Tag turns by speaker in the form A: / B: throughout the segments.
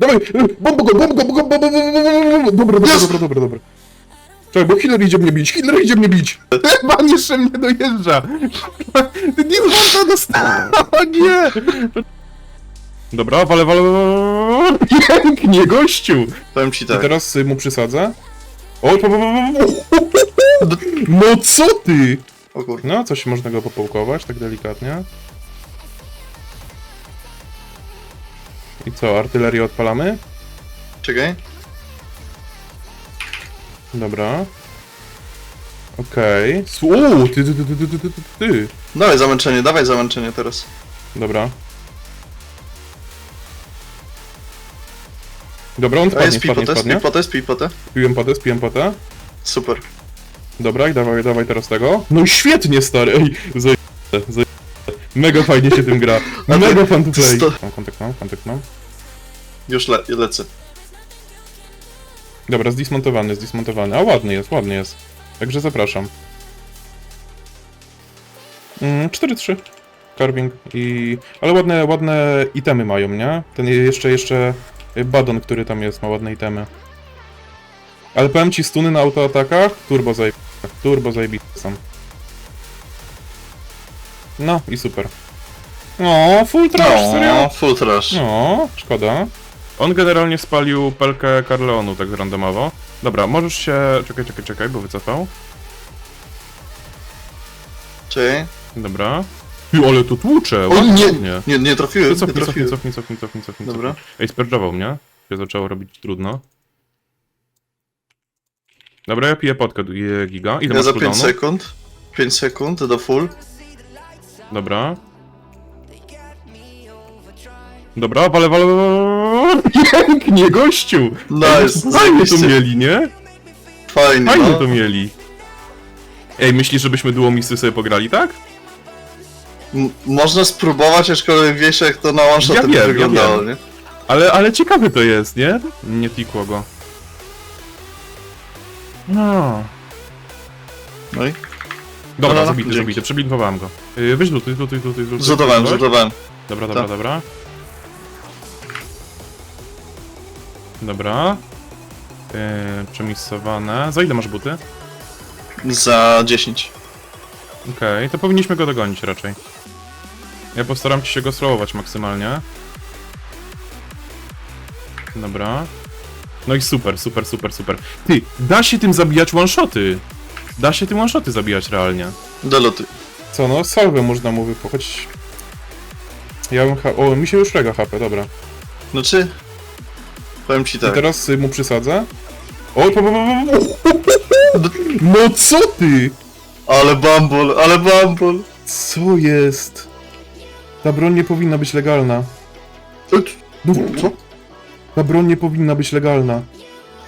A: Dawaj, bombo go, bombo go, bombo go, dobra, dobra, dobra, dobra, dobra. Czekaj, bo Hitler idzie mnie bić, Hitler idzie mnie bić! Pan jeszcze mnie dojeżdża! Nie dostać! O nie! Dobra, wale, wale, wale, pięknie, gościu!
B: Powiem ci
A: I
B: tak.
A: teraz y, mu przysadzę. O, po, po, po, po, po. No co ty?
B: O kur...
A: No, coś można go popołkować, tak delikatnie. I co, artylerię odpalamy?
B: Czekaj.
A: Dobra. Okej. Okay. Uuu, ty, ty, ty, ty, ty, ty, ty.
B: Dawaj zamęczenie, dawaj zamęczenie teraz.
A: Dobra. Dobra, on
B: A
A: spadnie,
B: jest
A: spadnie,
B: pipotę,
A: spadnie.
B: pipotę, pipotę.
A: Piłem potę, spiłem potę.
B: Super.
A: Dobra, i dawaj, dawaj teraz tego. No i świetnie, stary, ej, zajebiste, zajebiste. Mega fajnie się tym gra.
B: A ty-
A: Mega fun to
B: ty
A: play.
B: sto-
A: Mam kontakt mam, kontakt mam.
B: Już le lecę.
A: Dobra, zdismontowany, zdismontowany. A ładny jest, ładny jest. Także zapraszam. Mm, 4-3. Carving i... Ale ładne, ładne itemy mają, nie? Ten jeszcze, jeszcze... Badon, który tam jest, ma ładne itemy. Ale powiem ci, stuny na autoatakach, turbo zajebiste. Turbo zajebiste są. No i super. No, full trash, serio?
B: No, full trash.
A: No, szkoda. On generalnie spalił pelkę Carleonu tak randomowo. Dobra, możesz się... Czekaj, czekaj, czekaj, bo wycofał.
B: Czekaj.
A: Dobra. Ty, ale to tłucze,
B: O nie,
A: ładnie.
B: nie, nie trafiłem, nie
A: Cofnij, cofnij,
B: trafiłem.
A: cofnij, cofnij, cofnij, cofnij.
B: Dobra.
A: cofnij. Ej, sperdżował mnie. Się zaczęło robić trudno. Dobra, ja piję potkę e, giga. Ile
B: Ja
A: masz
B: za 5
A: cooldownu?
B: sekund. 5 sekund do full.
A: Dobra. Dobra, wale, wale, wale. Pięknie, gościu!
B: Nice,
A: Fajnie to
B: zajebiście.
A: mieli, nie?
B: Fajnie,
A: Fajnie
B: no.
A: to mieli. Ej, myślisz, żebyśmy duo misy sobie pograli, tak?
B: M- Można spróbować, aczkolwiek wiesz jak to na one
A: Ja
B: ja
A: wiem, ja
B: wyglądało,
A: wiem.
B: nie?
A: Ale, ale ciekawe to jest, nie? Nie tikło go. No.
B: No i?
A: Dobra,
B: No, no,
A: zabity,
B: dzięki.
A: zabity, przeblindowałem go. Yy, weź lutuj, lutuj, lutuj, lutuj.
B: Zlutowałem, zlutowałem.
A: Dobra, dobra,
B: Tak.
A: dobra. Dobra. Yy, przemisowane. Za ile masz buty?
B: Za 10.
A: Okej, to powinniśmy go dogonić raczej. Ja postaram się go slowować maksymalnie. Dobra. No i super, super, super, super. Ty, da się tym zabijać one-shoty! Da się tym one-shoty zabijać realnie.
B: Do luty.
A: Co no, salwę można mu wypochodzić. Ja bym ha- O, mi się już rega HP, dobra.
B: Znaczy... Powiem ci
A: I
B: tak.
A: teraz y, mu przysadzę. O, po, po, po, po, po. No co ty?
B: Ale bambol, ale bambol.
A: Co jest? Ta broń nie powinna być legalna. No,
B: Co?
A: Ta broń nie powinna być legalna.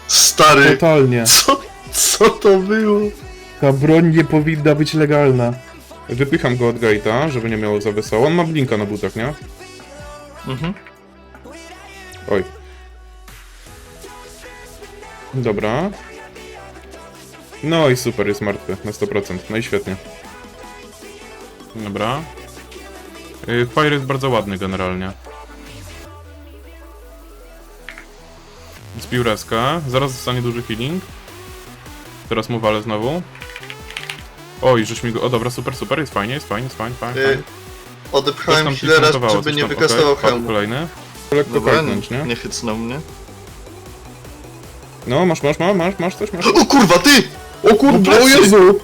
B: Stary.
A: Totalnie.
B: Co? Co to było?
A: Ta broń nie powinna być legalna. Wypycham go od gate'a, żeby nie miało za wesoło. On ma blinka na butach, nie?
B: Mhm.
A: Oj. Dobra. No i super, jest martwy, na 100%. No i świetnie. Dobra. Y, Fire jest bardzo ładny generalnie. Zbił reskę. Zaraz zostanie duży healing. Teraz mu walę znowu. Oj, żeś mi go... O dobra, super, super, jest fajnie, jest fajnie, jest fajnie, fajnie.
B: Y,
A: fajnie.
B: Odepchałem
A: Coś tam
B: healera,
A: piknątowało,
B: żeby
A: coś
B: nie
A: tam,
B: wykastował
A: okej,
B: hełmu.
A: kolejny. Lekko
B: Dobra,
A: nie?
B: nie chycnął mnie.
A: No, masz, masz, masz, masz, masz coś, masz.
B: O kurwa, ty!
A: O kurde,
B: No
A: o! Jezu!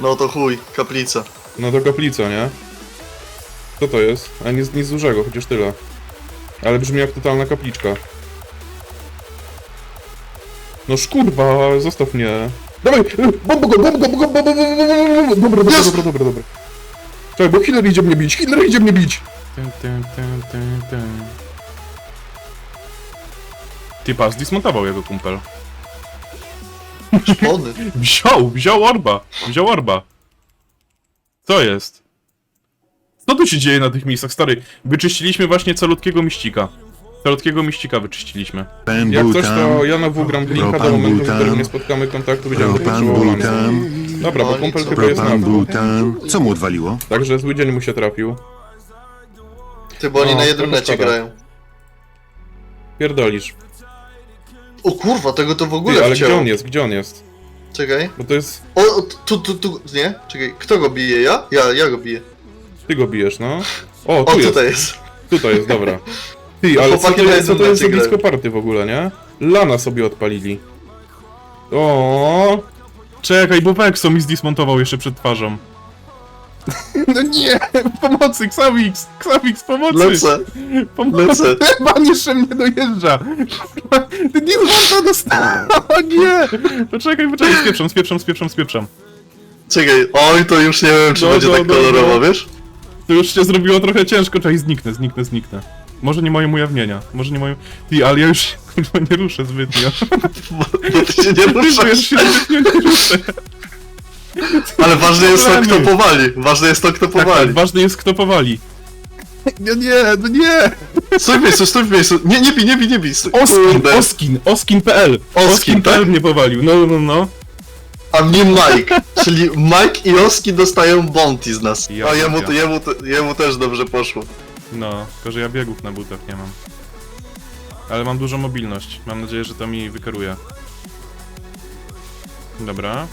B: No to chuj, kaplica.
A: No to kaplica, nie? Co to jest? A nic, nic dużego, chociaż tyle. Ale brzmi jak totalna kapliczka. No szkurwa, zostaw mnie. Dawaj, bombo go, bombo go, bombo go. Dobra, dobra, dobra, dobra, dobra. Czekaj, bo Hitler idzie mnie bić, Hitler idzie mnie bić! Tyn, tyn, tyn, tyn, tyn. Ty pas, dismontował jego kumpel.
B: Szpony.
A: Wziął, wziął orba, wziął orba. Co jest? Co tu się dzieje na tych miejscach, stary? Wyczyściliśmy właśnie calutkiego miścika. Calutkiego miścika wyczyściliśmy. Jak coś, to ja na W gram w linka do momentu, w którym nie spotkamy kontaktu, będziemy potrzebowali. Dobra, bo kumpel chyba jest na
C: Propan
A: W.
C: Butan. Co mu odwaliło?
A: Także zły dzień mu się trafił.
B: Ty, bo oni
A: No,
B: na
A: trochę
B: jednym necie
A: szkoda.
B: grają.
A: Pierdolisz.
B: O kurwa, tego to w ogóle
A: Ty, ale
B: wcięło.
A: gdzie on jest? Gdzie on jest?
B: Czekaj.
A: Bo to jest...
B: O, o, tu, tu, tu, nie? Czekaj, kto go bije? Ja? Ja, ja go biję.
A: Ty go bijesz, no. O,
B: O,
A: tu jest.
B: tutaj jest.
A: Tutaj jest, dobra. Ty, ale co to jest, co to jest za blisko party w ogóle, nie? Lana sobie odpalili. O. Czekaj, bo Vexo mi zdismontował jeszcze przed twarzą. No nie! Pomocy, Xavix! Xavix, pomocy!
B: Lecę,
A: Pomocy!
B: lecę.
A: Pan jeszcze mnie dojeżdża! Ty Dismonta dostał! O nie! Poczekaj, poczekaj, spieprzam, spieprzam, spieprzam, spieprzam.
B: Czekaj, oj, to już nie wiem, czy
A: No,
B: będzie
A: no,
B: tak
A: no,
B: kolorowo,
A: no.
B: wiesz?
A: To już się zrobiło trochę ciężko, czekaj, zniknę, zniknę, zniknę. Może nie moje ujawnienia, może nie moje... Ty, ale ja już kurwa nie ruszę zbytnio.
B: Bo ty się nie
A: bo ja już się zbytnio nie ruszę.
B: Ale ważne jest to, kto powali. Ważne jest to, kto
A: Tak, tak,
B: powali.
A: ważne jest kto powali. Nie, nie, no nie!
B: Stój w miejscu, stój w miejscu. Nie, nie bij, nie bij, nie bij. Stój.
A: Oskin,
B: Kurde.
A: Oskin, Oskin.pl.
B: Oskin,
A: Oskin.pl
B: tak?
A: mnie powalił, no, no, no.
B: A mnie Mike. Czyli Mike i Oski dostają bounty z nas.
A: Ja
B: A jemu, jemu, jemu też dobrze poszło.
A: No, tylko że ja biegów na butach nie mam. Ale mam dużą mobilność. Mam nadzieję, że to mi wykaruje. Dobra.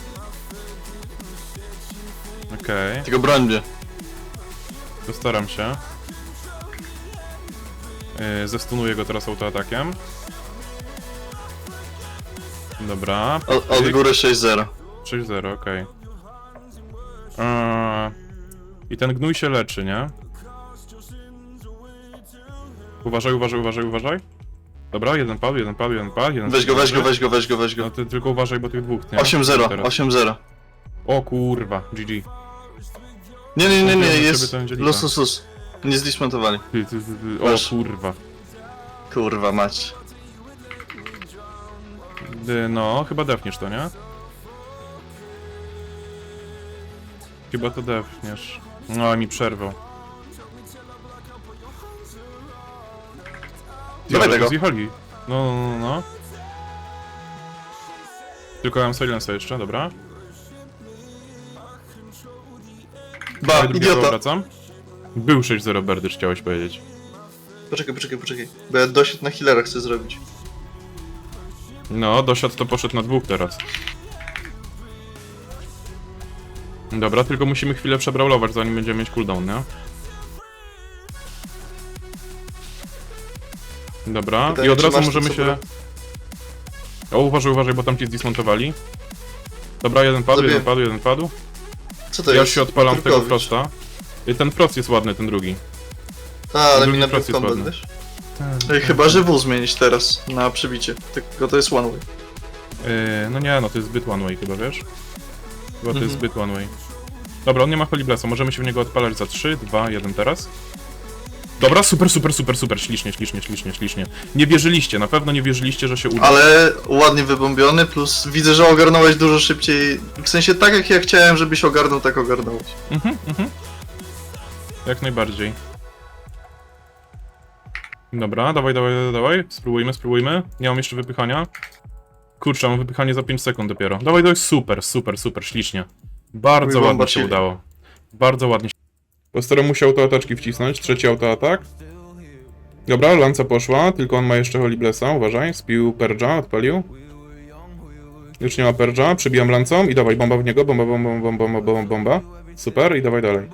A: Okej,
B: Tylko broń mnie.
A: postaram się. Yy, zestunuję go teraz autoatakiem. Dobra.
B: O, od
A: pyk.
B: góry 6-0.
A: 6-0, okej. Eee, I ten gnój się leczy, nie? Uważaj, uważaj, uważaj, uważaj. Dobra, jeden padł, jeden padł, jeden padł, jeden
B: Weź go, weź go, weź go, weź go, weź
A: No
B: go.
A: ty tylko uważaj, bo tych dwóch, nie?
B: 8-0,
A: Teraz.
B: 8-0.
A: O kurwa, GG.
B: Nie, nie, nie, nie,
A: Mówiłem,
B: jest
A: to będzie lipa.
B: los, los, los. Nie zdismontowali.
A: Ty, ty, ty, ty. O
B: Masz.
A: kurwa.
B: Kurwa mać.
A: Ty, No, chyba defniesz to, nie? Chyba to defniesz. No, mi przerwał.
B: Dawaj tego.
A: zjechali. No, no, no, no. Tylko ja mam silensa jeszcze, dobra.
B: Ba,
A: Dawaj drugiego
B: idiota.
A: wracam. Był 6-0 Berdysz, chciałeś powiedzieć.
B: Poczekaj, poczekaj, poczekaj. Bo ja dosiad na healera chcę zrobić.
A: No, dosiad to poszedł na dwóch teraz. Dobra, tylko musimy chwilę przebraulować, zanim będziemy mieć cooldown, nie? Dobra,
B: Pytanie,
A: i od
B: czy
A: razu
B: masz to,
A: możemy
B: co
A: się... O, uważaj, uważaj, bo tam ci zdismontowali. Dobra, jeden padł,
B: Zabiję.
A: jeden padł, jeden padł.
B: Co to
A: ja
B: jest?
A: się odpalam tego prosta. I ten prost jest ładny, ten drugi.
B: A, ale
A: Drugi
B: mi nabił
A: prost jest ładny.
B: wiesz? Ej, chyba, że wół zmienić teraz na przybicie. Tylko to jest one way.
A: Yy, no nie, no to jest zbyt one way chyba, wiesz? Chyba to jest
B: Mhm.
A: zbyt one way. Dobra, on nie ma Holy Blessa, możemy się w niego odpalać za 3, 2, 1 teraz. Dobra, super, super, super, super, ślicznie, ślicznie, ślicznie, ślicznie. Nie wierzyliście, na pewno nie wierzyliście, że się uda.
B: Ale ładnie wybombiony, plus widzę, że ogarnąłeś dużo szybciej. W sensie tak jak ja chciałem, żebyś ogarnął, tak ogarnąłeś.
A: Mhm, mhm. Jak najbardziej. Dobra, dawaj, dawaj, dawaj, dawaj. Spróbujmy, spróbujmy. Nie mam jeszcze wypychania. Kurczę, mam wypychanie za 5 sekund dopiero. Dawaj, dawaj, super, super, super, ślicznie. Bardzo
B: Mój
A: ładnie się udało. Bardzo ładnie się... Postaram mu się autoataczki wcisnąć, trzeci autoatak. Dobra, lanca poszła, tylko on ma jeszcze Holy Blessa, uważaj. Spił Perdża, odpalił. Już nie ma Perdża, przybijam lancą i dawaj, bomba w niego, bomba, bomba, bomba, bomba, bomba, bomba. Super, i dawaj dalej.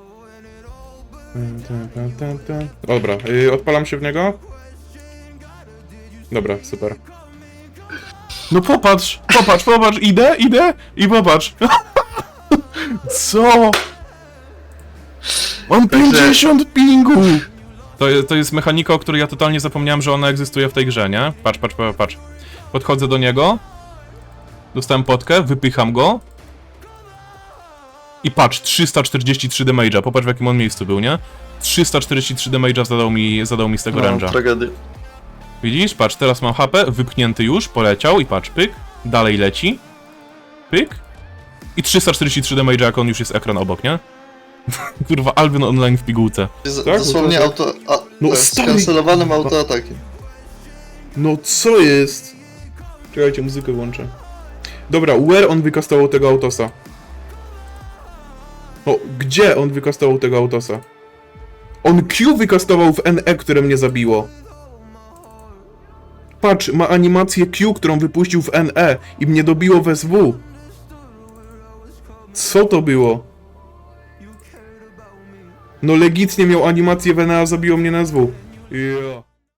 A: Dobra, y, odpalam się w niego. Dobra, super. No popatrz, popatrz, popatrz, idę, idę i popatrz. Co? Mam
B: Także-
A: 50 pingu! To, je- to jest mechanika, o której ja totalnie zapomniałem, że ona egzystuje w tej grze, nie? Patrz, patrz, patrz, patrz. Podchodzę do niego. Dostałem potkę, wypycham go. I patrz, 343 damage'a. Popatrz w jakim on miejscu był, nie? 343 damage'a zadał mi, zadał mi z tego
B: No,
A: range'a.
B: tragedia.
A: Widzisz? Patrz, teraz mam HP, wypchnięty już, poleciał i patrz, pyk, dalej leci, pyk i 343 damage, jak on już jest ekran obok, nie? Kurwa, Alvin online w pigułce.
B: Z,
A: Tak?
B: dosłownie
A: No
B: auto... A,
A: No
B: no,
A: stary-
B: skancelowanym autoatakiem.
A: No co jest? Czekajcie, muzykę włączę. Dobra, where on wykastował tego autosa? No, gdzie on wykastował tego autosa? On Q wykastował w NE, które mnie zabiło. Patrz, ma animację Q, którą wypuścił w NE i mnie dobiło w SW. Co to było? No legitnie miał animację w NE, a zabiło mnie na SW. Ja.